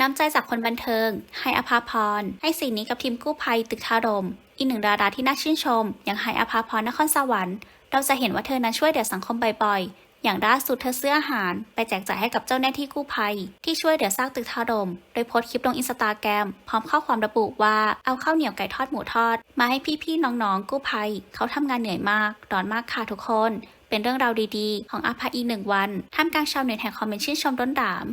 น้ำใจจากคนบันเทิง ให้อภาพร ให้สิ่งนี้กับทีมกู้ภัยตึกทารม อีกหนึ่งดาราที่น่าชื่นชม อย่างให้อภาพรนครสวรรค์ เราจะเห็นว่าเธอนั้นช่วยเหลือสังคมบ่อยๆ อย่างล่าสุดเธอซื้ออาหาร ไปแจกจ่ายให้กับเจ้าหน้าที่กู้ภัย ที่ช่วยเหลือซากตึกทารม โดยโพสต์คลิปลงอินสตาแกรมพร้อมข้อความระบุว่าเอาข้าวเหนียวไก่ทอดหมูทอด มาให้พี่ๆน้องๆกู้ภัย เขาทำงานเหนื่อยมากร้อนมากค่ะทุกคนเป็นเรื่องราวดีๆ ของอาภาอีกหนึ่งวัน ท่ามกลางชาวเน็ตแห่งคอมเมนต์ชื่นชมร้นดาม